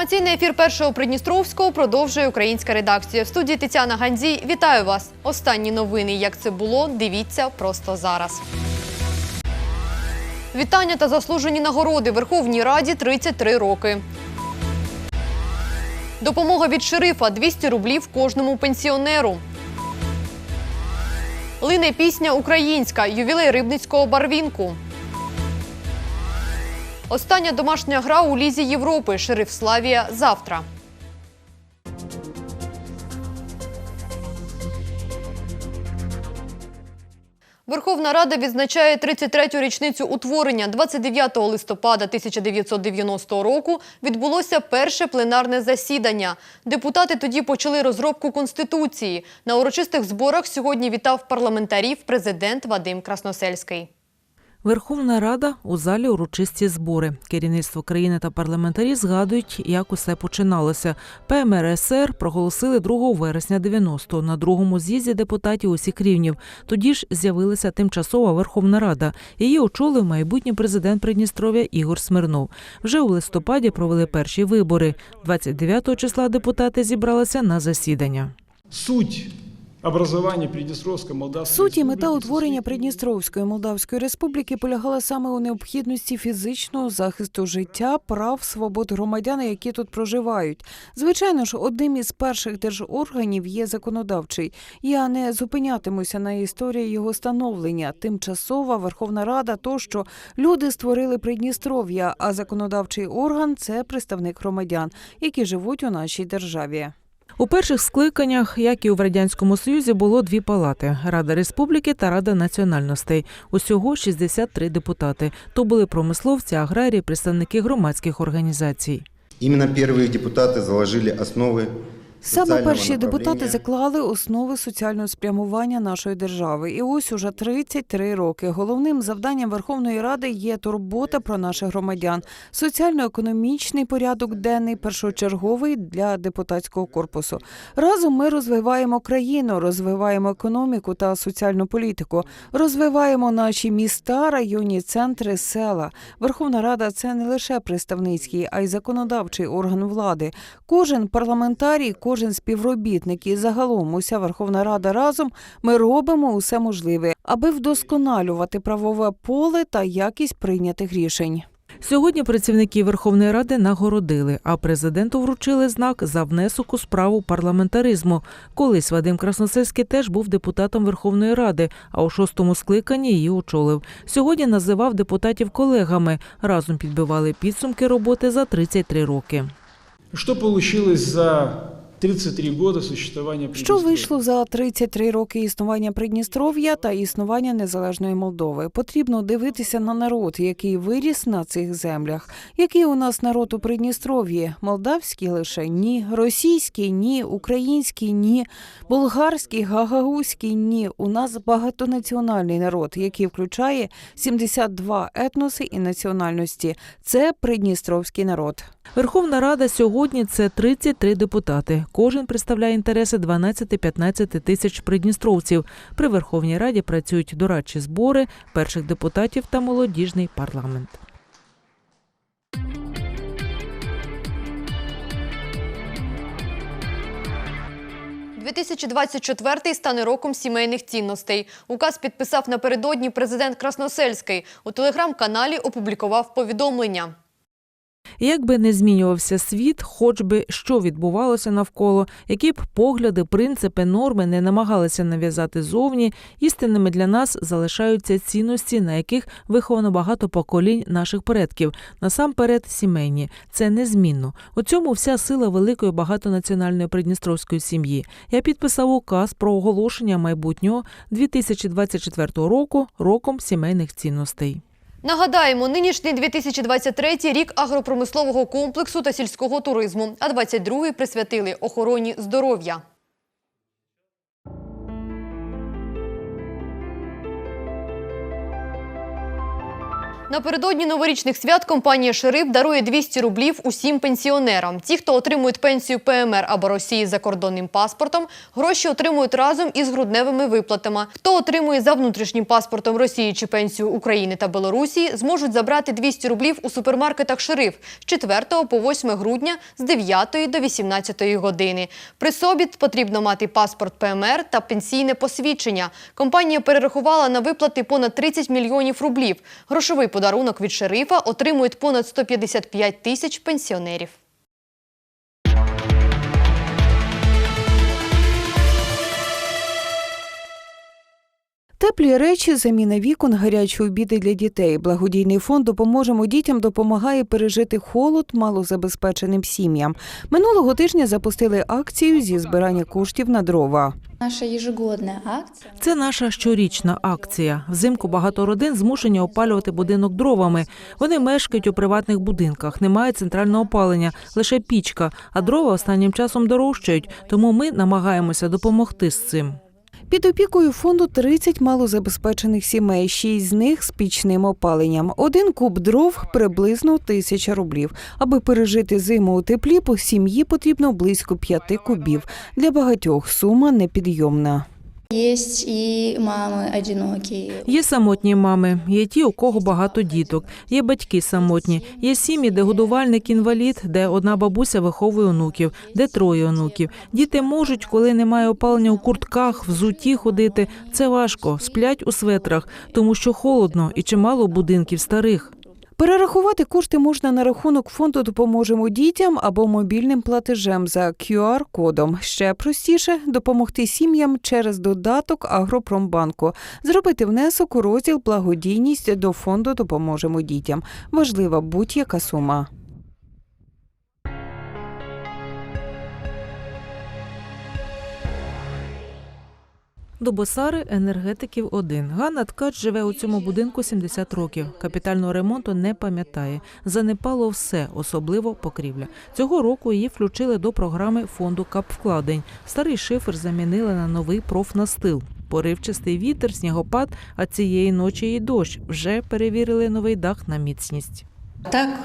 Інформаційний ефір першого Придністровського продовжує українська редакція. В студії Тетяна Гандзій. Вітаю вас. Останні новини. Як це було, дивіться просто зараз. Вітання та заслужені нагороди Верховній Раді 33 роки. Допомога від шерифа 200 рублів кожному пенсіонеру. Лине пісня українська. Ювілей Рибницького барвінку. Остання домашня гра у Лізі Європи. Шериф Славія завтра. Верховна Рада відзначає 33-ю річницю утворення. 29 листопада 1990 року відбулося перше пленарне засідання. Депутати тоді почали розробку Конституції. На урочистих зборах сьогодні вітав парламентарів президент Вадим Красносельський. Верховна Рада у залі урочисті збори. Керівництво країни та парламентарі згадують, як усе починалося. ПМРСР проголосили 2 вересня 90-го на другому з'їзді депутатів усіх рівнів. Тоді ж з'явилася тимчасова Верховна Рада. Її очолив майбутній президент Придністров'я Ігор Смирнов. Вже у листопаді провели перші вибори. 29 числа депутати зібралися на засідання. Суть образування Придністровської Молдавської Суть і мета утворення Придністровської Молдавської республіки полягала саме у необхідності фізичного захисту життя, прав, свобод громадян, які тут проживають. Звичайно ж, одним із перших держорганів є законодавчий. Я не зупинятимуся на історії його становлення. Тимчасова Верховна Рада, тощо люди створили Придністров'я, а законодавчий орган це представник громадян, які живуть у нашій державі. У перших скликаннях, як і у радянському союзі, було дві палати: Рада Республіки та Рада національностей. Усього 63 депутати. То були промисловці, аграрії, представники громадських організацій. Именно первые депутаты заложили основы Саме перші депутати заклали основи соціального спрямування нашої держави. І ось уже 33 роки. Головним завданням Верховної Ради є турбота про наших громадян, соціально-економічний порядок денний, першочерговий для депутатського корпусу. Разом ми розвиваємо країну, розвиваємо економіку та соціальну політику, розвиваємо наші міста, районні центри, села. Верховна Рада це не лише представницький, а й законодавчий орган влади. Кожен парламентарій, кожен співробітник і загалом уся Верховна Рада разом ми робимо усе можливе, аби вдосконалювати правове поле та якість прийнятих рішень. Сьогодні працівники Верховної Ради нагородили, а президенту вручили знак за внесок у справу парламентаризму. Колись Вадим Красносельський теж був депутатом Верховної Ради, а у шостому скликанні її очолив. Сьогодні називав депутатів колегами. Разом підбивали підсумки роботи за 33 роки. Що получилось за 33 года существования Що вийшло за 33 роки існування Придністров'я та існування незалежної Молдови? Потрібно дивитися на народ, який виріс на цих землях. Який у нас народ у Придністров'ї? Молдавський лише ні, російський ні, український ні, болгарський, гагаузький ні. У нас багатонаціональний народ, який включає 72 етноси і національності. Це придністровський народ. Верховна Рада сьогодні це 33 депутати. Кожен представляє інтереси 12-15 тисяч придністровців. При Верховній Раді працюють дорадчі збори перших депутатів та молодіжний парламент. – 2024 стане роком сімейних цінностей. Указ підписав напередодні президент Красносельський. У телеграм-каналі опублікував повідомлення. Як би не змінювався світ, хоч би що відбувалося навколо, які б погляди, принципи, норми не намагалися нав'язати зовні, істинними для нас залишаються цінності, на яких виховано багато поколінь наших предків, насамперед сімейні. Це незмінно. У цьому вся сила великої багатонаціональної придністровської сім'ї. Я підписав указ про оголошення майбутнього 2024 року роком сімейних цінностей. Нагадаємо, нинішній 2023 рік агропромислового комплексу та сільського туризму, а 22-й присвятили охороні здоров'я. Напередодні новорічних свят компанія Шериф дарує 200 рублів усім пенсіонерам. Ті, хто отримують пенсію ПМР або Росії з закордонним паспортом, гроші отримують разом із грудневими виплатами. Хто отримує за внутрішнім паспортом Росії чи пенсію України та Білорусі, зможуть забрати 200 рублів у супермаркетах Шериф з 4 по 8 грудня з 9 до 18 години. При собі потрібно мати паспорт ПМР та пенсійне посвідчення. Компанія перерахувала на виплати понад 30 мільйонів рублів. Грошовий подарунок від шерифа отримують понад 155 тисяч пенсіонерів. Теплі речі, заміна вікон, гарячі обіди для дітей. Благодійний фонд «Допоможемо дітям» допомагає пережити холод малозабезпеченим сім'ям. Минулого тижня запустили акцію зі збирання коштів на дрова. Наша ежегодная акция. Це наша щорічна акція. Взимку багато родин змушені опалювати будинок дровами. Вони мешкають у приватних будинках, немає центрального опалення, лише пічка, а дрова останнім часом дорожчають, тому ми намагаємося допомогти з цим. Під опікою фонду 30 малозабезпечених сімей, 6 з них з пічним опаленням. Один куб дров приблизно тисяча рублів. Аби пережити зиму у теплі, по сім'ї потрібно близько п'яти кубів. Для багатьох сума непідйомна. Есть и мамы одинокие. Є самотні мами, є ті, у кого багато діток, є батьки самотні, є сім'ї, де годувальник інвалід, де одна бабуся виховує онуків, де троє онуків. Діти можуть, коли немає опалення у куртках, взуті ходити. Це важко, сплять у светрах, тому що холодно і чимало будинків старих. Перерахувати кошти можна на рахунок фонду Допоможемо дітям або мобільним платежем за QR-кодом. Ще простіше допомогти сім'ям через додаток Агропромбанку. Зробити внесок у розділ Благодійність до фонду Допоможемо дітям. Важлива будь-яка сума. До Босари енергетиків один. Ганна Ткач живе у цьому будинку 70 років. Капітального ремонту не пам'ятає. Занепало все, особливо покрівля. Цього року її включили до програми фонду Капвкладень. Старий шифер замінили на новий профнастил. Поривчастий вітер, снігопад, а цієї ночі і дощ. Вже перевірили новий дах на міцність. Так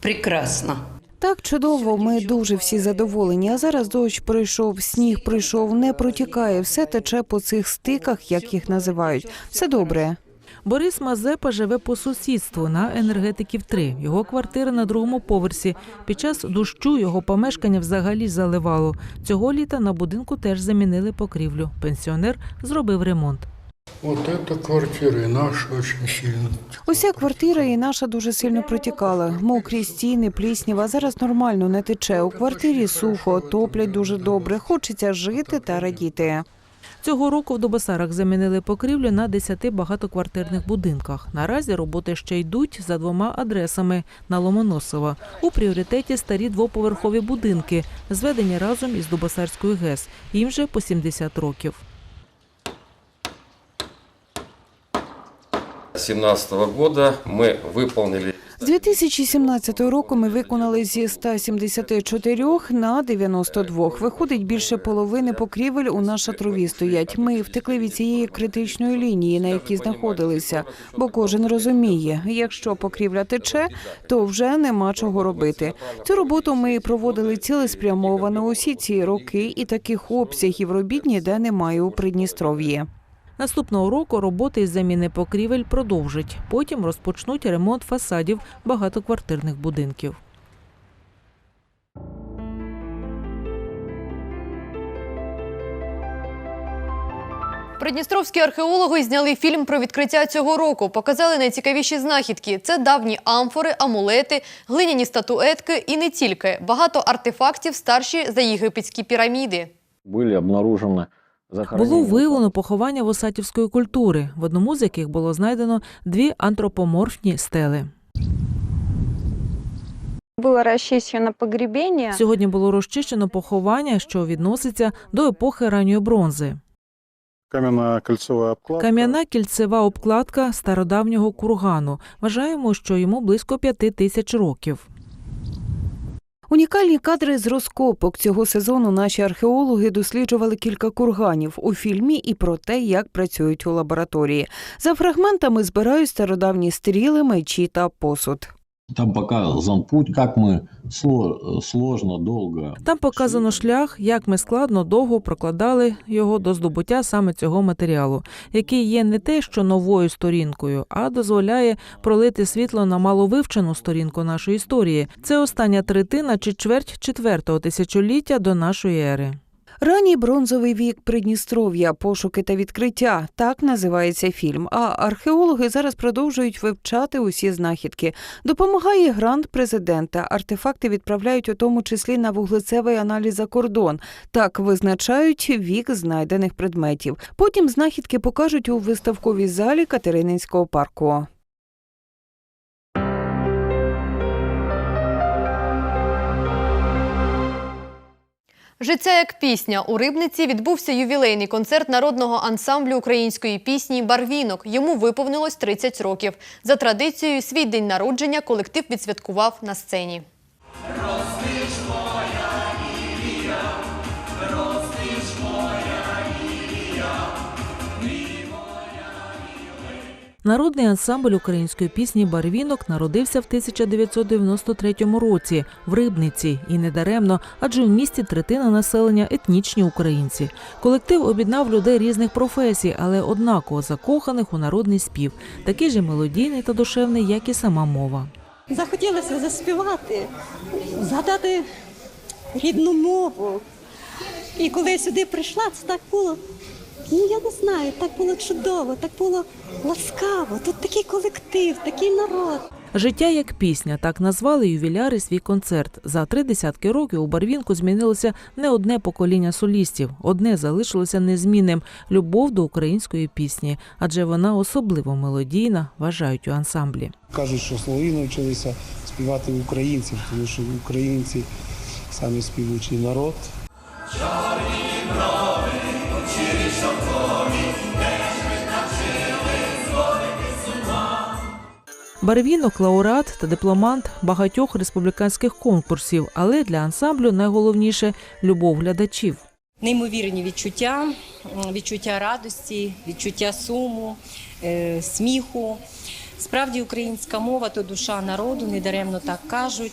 прекрасно. Так чудово, ми дуже всі задоволені. А зараз дощ прийшов, сніг прийшов, не протікає, все тече по цих стиках, як їх називають. Все добре. Борис Мазепа живе по сусідству на енергетиків 3. Його квартира на другому поверсі. Під час дощу його помешкання взагалі заливало. Цього літа на будинку теж замінили покрівлю. Пенсіонер зробив ремонт. Вот эта квартира и наша очень сильно. Уся квартира і наша дуже сильно протікала. Мокрі стіни, пліснява. Зараз нормально не тече. У квартирі сухо, топлять дуже добре. Хочеться жити та радіти. Цього року в Добосарах замінили покрівлю на 10 багатоквартирних будинках. Наразі роботи ще йдуть за двома адресами на Ломоносова. У пріоритеті старі двоповерхові будинки, зведені разом із Дубосарською ГЕС. Їм же по 70 років. 2017 года мы выполнили З 2017 року ми виконали зі 174 на 92. Виходить, більше половини покрівель у нас шатрові стоять. Ми втекли від цієї критичної лінії, на якій знаходилися. Бо кожен розуміє, якщо покрівля тече, то вже нема чого робити. Цю роботу ми проводили цілеспрямовано усі ці роки, і таких обсягів робіт ніде немає у Придністров'ї. Наступного року роботи із заміни покрівель продовжать. Потім розпочнуть ремонт фасадів багатоквартирних будинків. Придністровські археологи зняли фільм про відкриття цього року. Показали найцікавіші знахідки. Це давні амфори, амулети, глиняні статуетки і не тільки. Багато артефактів старші за єгипетські піраміди. были обнаружены захоронения. Було виявлено поховання восатівської культури, в одному з яких було знайдено дві антропоморфні стели. Было расчищено погребение. Сьогодні було розчищено поховання, що відноситься до епохи ранньої бронзи. Кольцевая обкладка. Кам'яна кільцева обкладка стародавнього кургану. Вважаємо, що йому близько п'яти тисяч років. Унікальні кадри з розкопок цього сезону наші археологи досліджували кілька курганів у фільмі і про те, як працюють у лабораторії. За фрагментами збирають стародавні стріли, мечі та посуд. Там показан путь, мы сло- сложно, долго. Там показано шлях, як ми складно довго прокладали його до здобуття саме цього матеріалу, який є не те, що новою сторінкою, а дозволяє пролити світло на маловивчену сторінку нашої історії. Це остання третина чи чверть четвертого тисячоліття до нашої ери. Ранній бронзовий вік Придністров'я, пошуки та відкриття так називається фільм. А археологи зараз продовжують вивчати усі знахідки. Допомагає грант президента. Артефакти відправляють у тому числі на вуглецевий аналіз за кордон. Так визначають вік знайдених предметів. Потім знахідки покажуть у виставковій залі Катерининського парку. Життя як пісня у Рибниці відбувся ювілейний концерт народного ансамблю української пісні Барвінок. Йому виповнилось 30 років. За традицією, свій день народження колектив відсвяткував на сцені. Народний ансамбль української пісні Барвінок народився в 1993 році в Рибниці і недаремно, адже в місті третина населення етнічні українці. Колектив об'єднав людей різних професій, але однаково закоханих у народний спів, такий же мелодійний та душевний, як і сама мова. Захотілося заспівати, згадати рідну мову. І коли я сюди прийшла, це так було. Ну я не знаю, так було чудово, так було ласкаво. Тут такий колектив, такий народ. Життя як пісня так назвали ювіляри свій концерт. За три десятки років у Барвінку змінилося не одне покоління солістів. Одне залишилося незмінним любов до української пісні, адже вона особливо мелодійна, вважають у ансамблі. Кажуть, що слові навчилися співати українців, тому що українці самі співучий народ. Барвінок лауреат та дипломант багатьох республіканських конкурсів, але для ансамблю найголовніше любов глядачів. Неймовірні відчуття, відчуття радості, відчуття суму, е, сміху. Справді українська мова то душа народу, недаремно так кажуть.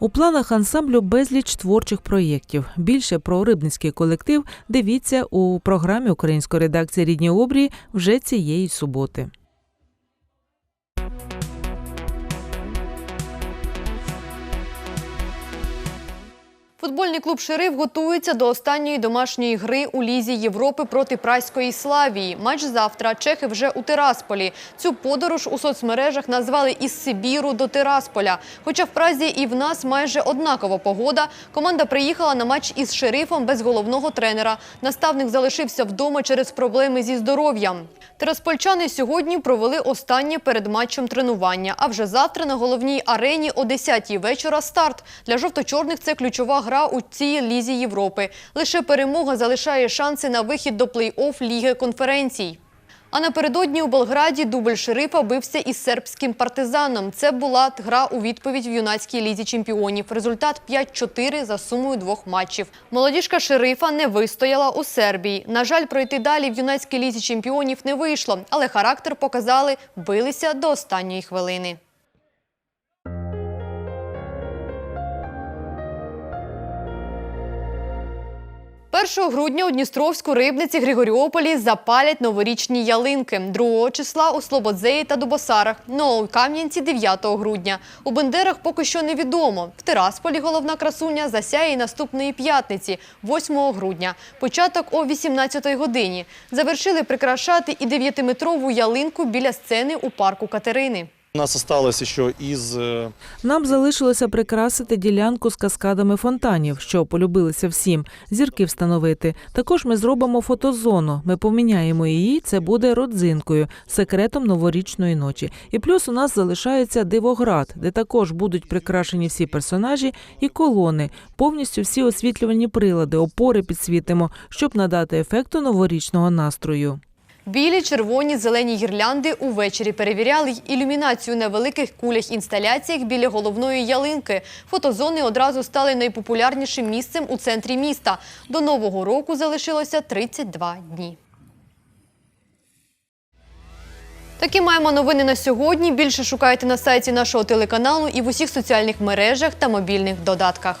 У планах ансамблю безліч творчих проєктів. Більше про рибницький колектив дивіться у програмі української редакції Рідні обрії вже цієї суботи. Футбольний клуб Шериф готується до останньої домашньої гри у Лізі Європи проти Прайської Славії. Матч завтра. Чехи вже у Тирасполі. Цю подорож у соцмережах назвали із Сибіру до Тирасполя. Хоча в Празі і в нас майже однакова погода. Команда приїхала на матч із шерифом без головного тренера. Наставник залишився вдома через проблеми зі здоров'ям. Тираспольчани сьогодні провели останнє перед матчем тренування. А вже завтра на головній арені о 10-й вечора старт. Для жовто-чорних це ключова гра у цій лізі Європи. Лише перемога залишає шанси на вихід до плей-офф Ліги конференцій. А напередодні у Болграді дубль шерифа бився із сербським партизаном. Це була гра у відповідь в юнацькій лізі чемпіонів. Результат 5-4 за сумою двох матчів. Молодіжка шерифа не вистояла у Сербії. На жаль, пройти далі в юнацькій лізі чемпіонів не вийшло, але характер показали, билися до останньої хвилини. 1 грудня у Дністровську рибниці Григоріополі запалять новорічні ялинки. 2 числа у Слободзеї та Дубосарах. Ну а у Кам'янці 9 грудня. У Бендерах поки що невідомо. В Тирасполі головна красуня засяє наступної п'ятниці, 8 грудня. Початок о 18 годині. Завершили прикрашати і 9-метрову ялинку біля сцени у парку Катерини. Нас осталось еще из э, Нам залишилося прикрасити ділянку з каскадами фонтанів, що полюбилися всім, зірки встановити. Також ми зробимо фотозону. Ми поміняємо її. Це буде родзинкою, секретом новорічної ночі. І плюс у нас залишається дивоград, де також будуть прикрашені всі персонажі і колони, повністю всі освітлювальні прилади, опори підсвітимо, щоб надати ефекту новорічного настрою. Білі, червоні, зелені гірлянди увечері перевіряли й ілюмінацію на великих кулях інсталяціях біля головної ялинки. Фотозони одразу стали найпопулярнішим місцем у центрі міста. До Нового року залишилося 32 дні. Такі маємо новини на сьогодні. Більше шукайте на сайті нашого телеканалу і в усіх соціальних мережах та мобільних додатках.